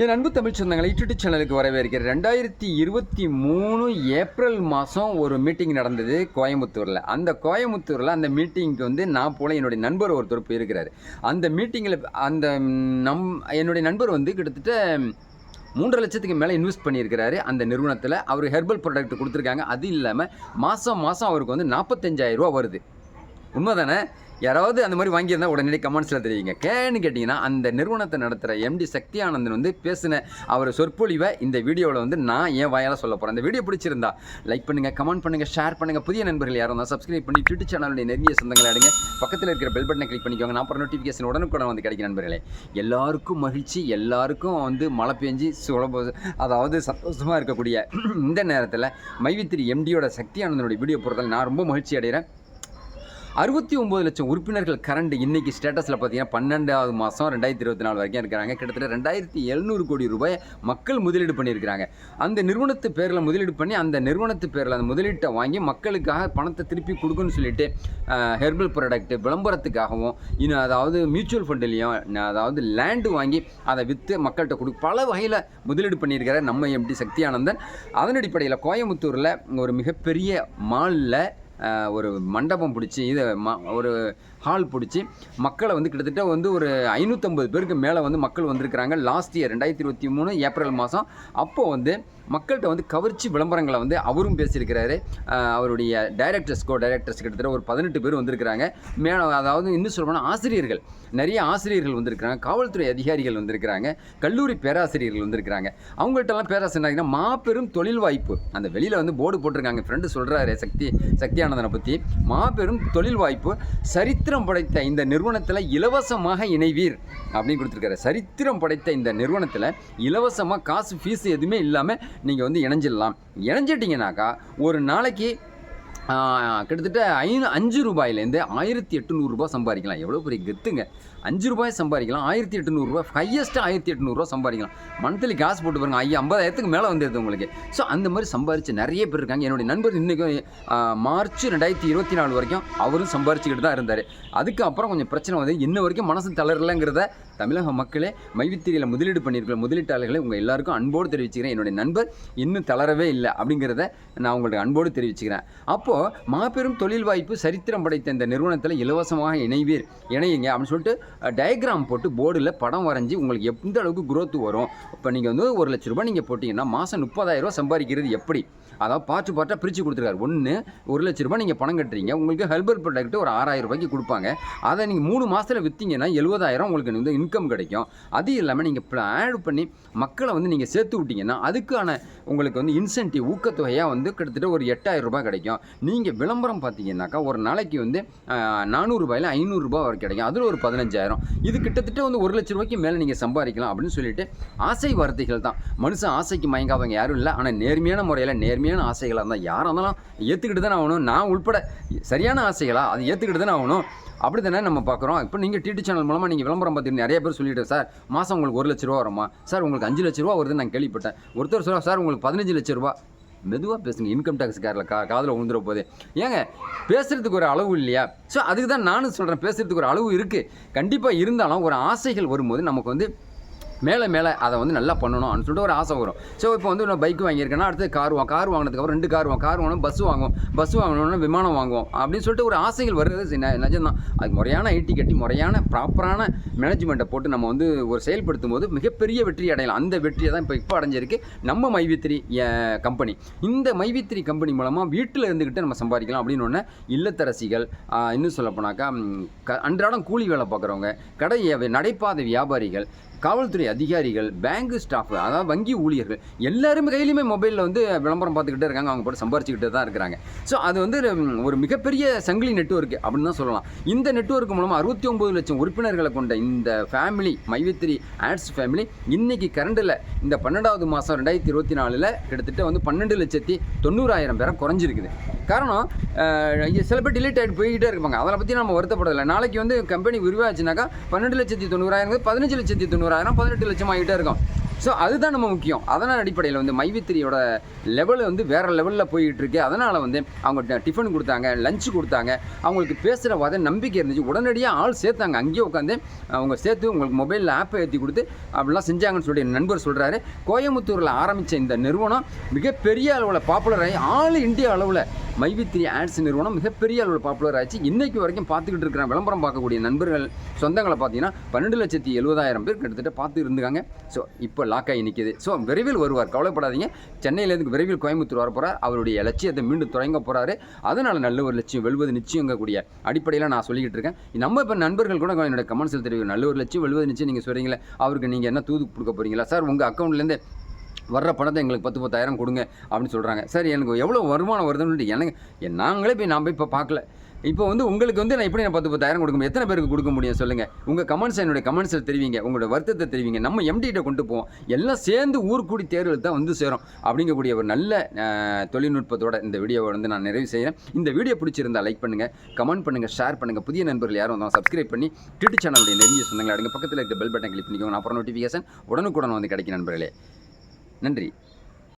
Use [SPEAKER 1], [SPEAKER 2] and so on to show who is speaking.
[SPEAKER 1] என் அன்பு தமிழ் சொந்தங்களை யூடியூப் சேனலுக்கு வரவேற்கிறேன். ரெண்டாயிரத்தி இருபத்தி மூணு ஏப்ரல் மாதம் ஒரு மீட்டிங் நடந்தது கோயம்புத்தூரில். அந்த கோயம்புத்தூரில் அந்த மீட்டிங்க்கு வந்து நான் போல என்னுடைய நண்பர் ஒருத்தர் போயிருக்கிறார் அந்த மீட்டிங்கில் அந்த நம் என்னுடைய நண்பர் வந்து கிட்டத்தட்ட மூன்றரை லட்சத்துக்கு மேலே இன்வெஸ்ட் பண்ணியிருக்கிறாரு அந்த நிறுவனத்தில். அவர் ஹெர்பல் ப்ராடக்ட் கொடுத்துருக்காங்க. அது இல்லாமல் மாதம் மாதம் அவருக்கு வந்து 45000 ரூபா உண்மை உண்மைதானே? யாராவது அந்த மாதிரி வாங்கியிருந்தா உடனடி கமெண்ட்ஸில் தெரியுங்க கேன்னு கேட்டிங்கன்னா அந்த நிறுவனத்தை நடத்துகிற எம்டி சக்தி ஆனந்தன் வந்து பேசின அவர் சொற்பொழிவை இந்த வீடியோவில் வந்து நான் என் வாயால் சொல்ல போகிறேன் இந்த வீடியோ பிடிச்சிருந்தா லைக் பண்ணுங்கள் கமெண்ட் பண்ணுங்கள் ஷேர் பண்ணுங்கள் புதிய நண்பர்கள் யாரும் இருந்தால் சப்ஸ்கிரைப் பண்ணி யூடியூப் சேனலுடைய நெருங்கிய சொந்தங்கள் அடைங்க. பக்கத்தில் இருக்கிற பெல் பட்டனை கிளிக் பண்ணிக்கோங்க. நான் அப்புறம் நோட்டிஃபிகேஷன் உடனுக்குடன் வந்து கிடைக்கும் நண்பர்களே. எல்லாருக்கும் மகிழ்ச்சி எல்லாருக்கும் வந்து மழை பெஞ்சு சுலப அதாவது சந்தோஷமாக இருக்கக்கூடிய இந்த நேரத்தில் மைவித்திரி எம்டியோட சக்தி ஆனந்தனுடைய வீடியோ போடுறதால நான் ரொம்ப மகிழ்ச்சி அடைகிறேன். அறுபத்தி ஒம்பது லட்சம் உறுப்பினர்கள் கரண்ட் இன்னைக்கு ஸ்டேட்டஸில் பார்த்தீங்கன்னா பன்னெண்டாவது மாதம் ரெண்டாயிரத்தி இருபத்தி நாலு வரைக்கும் இருக்கிறாங்க. கிட்டத்தட்ட ரெண்டாயிரத்தி எழுநூறு கோடி ரூபாய் மக்கள் முதலீடு பண்ணியிருக்கிறாங்க. அந்த நிறுவனத்து பேரில் முதலீடு பண்ணி அந்த நிறுவனத்து பேரில் அந்த முதலீட்டை வாங்கி மக்களுக்காக பணத்தை திருப்பி கொடுக்குன்னு சொல்லிட்டு ஹெர்பல் ப்ராடக்ட்டு விளம்பரத்துக்காகவும் இன்னும் அதாவது மியூச்சுவல் ஃபண்டுலேயும் அதாவது லேண்டு வாங்கி அதை விற்று மக்கள்கிட்ட கொடு பல வகையில் முதலீடு பண்ணியிருக்கிறார் நம்ம எம்டி சக்தியானந்தன். அதன் அடிப்படையில் கோயம்புத்தூரில் ஒரு மிகப்பெரிய மாலில் ஒரு மண்டபம் பிடிச்சி இது ம ஒரு ஹால் பிடிச்சி மக்களை வந்து கிட்டத்தட்ட வந்து ஒரு ஐநூற்றம்பது பேருக்கு மேலே வந்து மக்கள் வந்திருக்கிறாங்க. லாஸ்ட் இயர் ரெண்டாயிரத்தி இருபத்தி மூணு ஏப்ரல் மாதம் அப்போது வந்து மக்கள்கிட்ட வந்து கவர்ச்சி விளம்பரங்களை வந்து அவரும் பேசியிருக்கிறாரு. அவருடைய டைரக்டர்ஸ் கோ டைரக்டர்ஸ் கிட்டத்தட்ட ஒரு பதினெட்டு பேர் வந்திருக்கிறாங்க. மேலே அதாவது இன்னும் சொல்லப்போனால் ஆசிரியர்கள். நிறைய ஆசிரியர்கள் வந்திருக்கிறாங்க. காவல்துறை அதிகாரிகள் வந்திருக்கிறாங்க. கல்லூரி பேராசிரியர்கள் வந்திருக்கிறாங்க. அவங்கள்ட்டலாம் பேராசிரியர் மாபெரும் தொழில் வாய்ப்பு. அந்த வெளியில் வந்து போர்டு போட்டிருக்காங்க. ஃப்ரெண்டு சொல்கிறாரு சக்தி சக்தியானந்தனை பற்றி மாபெரும் தொழில் வாய்ப்பு. சரித்திரம் படைத்த இந்த நிறுவனத்தில் இலவசமாக இணைவீர் அப்படின்னு கொடுத்துருக்காரு. சரித்திரம் படைத்த இந்த நிறுவனத்தில் இலவசமாக காசு ஃபீஸ் எதுவுமே இல்லாமல் நீங்கள் வந்து இணைஞ்சிடலாம். இணைஞ்சிட்டிங்கனாக்கா ஒரு நாளைக்கு கிட்டத்தட்ட ஐநூ அஞ்சு ரூபாயிலேருந்து ஆயிரத்தி எட்டுநூறுரூபா சம்பாதிக்கலாம். எவ்வளோ பெரிய கெத்துங்க. அஞ்சு ரூபாய் சம்பாதிக்கலாம் ஆயிரத்தி எட்டுநூறுரூவா ஹையஸ்ட்டாக ஆயிரத்தி எட்நூறுரூவா சம்பாதிக்கலாம். மந்த்லி காசு போட்டு பாருங்க. ஐயா ஐம்பதாயிரத்துக்கு மேலே வந்துடுது உங்களுக்கு. ஸோ அந்த மாதிரி சம்பாரிச்சு நிறைய பேர் இருக்காங்க. என்னுடைய நண்பர் இன்றைக்கும் மார்ச் ரெண்டாயிரத்தி இருபத்தி நாலு வரைக்கும் அவரும் சம்பாரிச்சுக்கிட்டு தான் இருந்தார். அதுக்கப்புறம் கொஞ்சம் பிரச்சனை வந்து இன்ன வரைக்கும் மனசு தளரலைங்கிறத தமிழக மக்களே மைவித்திரியில் முதலீடு பண்ணியிருக்கிற முதலீட்டாளர்களை உங்கள் எல்லாருக்கும் அன்போடு தெரிவிச்சுக்கிறேன். என்னுடைய நண்பர் இன்னும் தளரவே இல்லை அப்படிங்கிறத நான் உங்களுக்கு அன்போடு தெரிவிச்சுக்கிறேன். இப்போது மாபெரும் தொழில் வாய்ப்பு சரித்திரம் படைத்த இந்த நிறுவனத்தில் இலவசமாக இணைவீர். இணையுங்க அப்படின்னு சொல்லிட்டு டயக்ராம் போட்டு போர்டில் படம் வரைஞ்சி உங்களுக்கு எந்த அளவுக்கு growth வரும். இப்போ நீங்கள் வந்து ஒரு லட்ச ரூபாய் நீங்கள் போட்டிங்கன்னா மாதம் முப்பதாயிரம் சம்பாதிக்கிறது எப்படி? அதாவது பார்ட்டு பார்ட்டாக பிரித்து கொடுத்துருக்காரு. ஒன்று ஒரு லட்ச ரூபாய் நீங்கள் பணம் கட்டுறீங்க. உங்களுக்கு ஹெல்பர் ப்ராடக்ட் ஒரு ஆறாயிரம் ரூபாய்க்கு கொடுப்பாங்க. அதை நீங்கள் மூணு மாதத்தில் விற்றீங்கன்னா எழுபதாயிரம் உங்களுக்கு வந்து இன்கம் கிடைக்கும். அது இல்லாமல் நீங்கள் ஆட் பண்ணி மக்களை வந்து நீங்கள் சேர்த்து விட்டீங்கன்னா அதுக்கான உங்களுக்கு வந்து இன்சென்டிவ் ஊக்கத்தொகையாக வந்து கிட்டத்தட்ட ஒரு எட்டாயிரம் ரூபாய் கிடைக்கும். நீங்கள் விளம்பரம் பார்த்தீங்கன்னாக்கா ஒரு நாளைக்கு வந்து நானூறுபாயில் ஐநூறுரூபா வரைக்கும் கிடைக்கும். அதில் ஒரு பதினஞ்சாயிரம். இது கிட்டத்தட்ட வந்து ஒரு லட்ச ரூபாய்க்கு மேலே நீங்கள் சம்பாதிக்கலாம் அப்படின்னு சொல்லிட்டு ஆசை வார்த்தைகள் தான். மனுஷன் ஆசைக்கு மயங்காதவங்க யாரும் இல்லை. ஆனால் நேர்மையான முறையில் நேர்மையான ஆசைகளாக இருந்தால் யாராக இருந்தாலும் ஏற்றுக்கிட்டு தானே ஆகணும். நான் உள்பட சரியான ஆசைகளா அதை ஏற்றுக்கிட்டு தானே ஆகணும். அப்படி தானே நம்ம பார்க்குறோம் இப்போ நீங்கள் டிடி சேனல் மூலமாக நீங்கள் விளம்பரம் பார்த்துட்டு நிறைய பேர் சொல்லிட்டு சார் மாதம் உங்களுக்கு ஒரு லட்ச ரூபா வருமா? சார் உங்களுக்கு அஞ்சு லட்ச ரூபா வருதுன்னு நான் கேள்விப்பட்டேன். ஒருத்தர் சொல்ல சார் உங்களுக்கு பதினஞ்சு லட்ச ரூபா. மெதுவாக பேசுங்க. இன்கம் டேக்ஸ் காரில் கா காதில் விழுந்துற போதே. ஏங்க பேசுகிறதுக்கு ஒரு அளவு இல்லையா? ஸோ அதுக்கு தான் நானும் சொல்கிறேன் பேசுகிறதுக்கு ஒரு அளவு இருக்குது கண்டிப்பாக இருந்தாலும் ஒரு ஆசைகள் வரும்போது நமக்கு வந்து மேலே மேலே அதை வந்து நல்லா பண்ணணும் அப்படின்னு சொல்லிட்டு ஒரு ஆசை வரும். ஸோ இப்போ வந்து நான் பைக் வாங்கியிருக்கேன்னா அடுத்து கார் வாங்க கார் வாங்கினதுக்கப்புறம் ரெண்டு கார் வாங்க கார் வாங்கணும் பஸ் வாங்குவோம் பஸ் வாங்கணும்னா விமானம் வாங்குவோம். அப்படின்னு சொல்லிட்டு ஒரு ஆசைகள் வருது. நிஜம்தான். அதுக்கு முறையான ஐடி கட்டி முறையான ப்ராப்பரான மேனேஜ்மெண்ட்டை போட்டு நம்ம வந்து ஒரு செயல்படுத்தும் போது மிகப்பெரிய வெற்றி அடையலாம். அந்த வெற்றியை தான் இப்போ இப்போ அடைஞ்சிருக்கு. நம்ம மைவித்திரி கம்பெனி இந்த மைவித்திரி கம்பெனி மூலமாக வீட்டில் இருந்துக்கிட்டு நம்ம சம்பாதிக்கலாம் அப்படின்னு ஒன்று இல்லத்தரசிகள் இன்னும் சொல்லப்போனாக்கா க அன்றாடம் கூலி வேலை பார்க்குறவங்க கடை நடைபாதை வியாபாரிகள் காவல்துறை அதிகாரிகள் பேங்க் ஸ்டாஃப் அதாவது வங்கி ஊழியர்கள் எல்லாருமே கையிலுமே மொபைலில் வந்து விளம்பரம் பார்த்துக்கிட்டே இருக்காங்க. அவங்க போட்டு சம்பாரிச்சுக்கிட்டே தான் இருக்கிறாங்க. ஸோ அது வந்து ஒரு மிகப்பெரிய சங்கிலி நெட்ஒர்க் அப்படின்னு தான் சொல்லலாம். இந்த நெட்வொர்க் மூலமாக அறுபத்தி ஒம்பது லட்சம் உறுப்பினர்களை கொண்ட இந்த ஃபேமிலி மைவித்திரி ஆட்ஸ் ஃபேமிலி இன்றைக்கி கரண்டில் இந்த பன்னெண்டாவது மாதம் ரெண்டாயிரத்தி இருபத்தி நாலில் கிட்டத்தட்ட வந்து பன்னெண்டு லட்சத்தி தொண்ணூறாயிரம் பேரை குறைஞ்சிருக்குது. காரணம் சில பேர் டிலேட் ஆகிட்டு போய்கிட்டே இருப்பாங்க. அதை பற்றி நம்ம வருத்தப்படலை. நாளைக்கு வந்து கம்பெனி விரிவாச்சுனாக்கா பன்னெண்டு லட்சத்தி தொண்ணூறாயிரம் பதினஞ்சு லட்சத்தி தொண்ணூறாயிரம் பதினெட்டு லட்சம் ஆகிட்டே இருக்கும். ஸோ அதுதான் நம்ம முக்கியம். அதனால் அடிப்படையில் வந்து மைவித்திரியோட லெவல் வந்து வேறு லெவலில் போயிட்டு இருக்கு. அதனால் வந்து அவங்க டிஃபன் கொடுத்தாங்க லஞ்சு கொடுத்தாங்க. அவங்களுக்கு பேசுகிற வத நம்பிக்கை இருந்துச்சு. உடனடியாக ஆள் சேர்த்தாங்க. அங்கேயே உட்காந்து அவங்க சேர்த்து உங்களுக்கு மொபைலில் ஆப்பை ஏற்றி கொடுத்து அப்படிலாம் செஞ்சாங்கன்னு சொல்லி என் நண்பர் சொல்கிறாரு கோயம்புத்தூரில் ஆரம்பித்த இந்த நிறுவனம் மிகப்பெரிய அளவில் பாப்புலர் ஆகி ஆல் இந்தியா அளவில் மைவித்திரி ஆட்ஸ் நிறுவனம் மிகப்பெரிய அளவில் பாப்புலர் ஆச்சு. இன்றைக்கு வரைக்கும் பார்த்துக்கிட்டு இருக்கிற விளம்பரம் பார்க்கக்கூடிய நண்பர்கள் சொந்தங்களை பார்த்தீங்கன்னா பன்னெண்டு லட்சத்தி எழுபதாயிரம் பேர் கிட்டத்தட்ட பார்த்து இருந்துக்காங்க. ஸோ இப்போ லாக் ஆகி நிற்கிது ஸோ விரைவில் வருவார். கவலைப்படாதீங்க. சென்னையிலேருந்து விரைவில் கோயம்புத்தூர் வர போகிறார் அவருடைய லட்சியத்தை மீண்டும் தொடங்க போகிறாரு அதனால் நல்ல ஒரு லட்சியம் வெல்வது நிச்சயங்கக்கூடிய அடிப்படையில் நான் சொல்லிக்கிட்டு இருக்கேன். நம்ம இப்போ நண்பர்கள் கூட என்னோட கமெண்ட்ஸில் தெரியும் நல்ல ஒரு லட்சியம் வெல்வது நிச்சயம் நீங்கள் சொல்கிறீங்களே அவருக்கு நீங்கள் என்ன தூது கொடுக்க போகிறீங்களா சார் உங்கள் அக்கௌண்ட்லேருந்து வர்ற பணத்தை எங்களுக்கு பத்து பத்தாயிரம் கொடுங்க அப்படின்னு சொல்கிறாங்க சார் எனக்கு எவ்வளோ வருமானம் வருதுன்னு எனக்கு நாங்களே போய் நான் போய் இப்போ பார்க்கல. இப்போ வந்து உங்களுக்கு வந்து நான் எப்படி நான் பத்து பத்தாயிரம் கொடுக்க முடியும்? எத்தனை பேருக்கு கொடுக்க முடியும் சொல்லுங்கள் உங்கள் கமெண்ட்ஸ் என்னுடைய கமெண்ட்ஸில் தெரிவிங்க. உங்களோட வருத்தத்தை தெரிவிங்க. நம்ம எம்டிகிட்ட கொண்டு போவோம். எல்லாம் சேர்ந்து ஊர் கூடி தேர்வில் தான் வந்து சேரும். அப்படிங்கக்கூடிய ஒரு நல்ல தொழில்நுட்பத்தோட இந்த வீடியோவை வந்து நான் நிறைவு செய்கிறேன் இந்த வீடியோ பிடிச்சிருந்தா லைக் பண்ணுங்கள் கமெண்ட் பண்ணுங்கள் ஷேர் பண்ணுங்கள் புதிய நண்பர்கள் யாரும் வந்தாலும் சப்ஸ்கிரைப் பண்ணி டியூட்டி சேனலுடைய நெருங்கிய சொந்தங்களை அடுங்க. பக்கத்தில் இருக்க பெல் பட்டன் கிளிக் பண்ணிக்கோங்க. அப்புறம் நோட்டிஃபிகேஷன் உடனுக்குடன் வந்து கிடைக்கும் நண்பர்களே. நன்றி.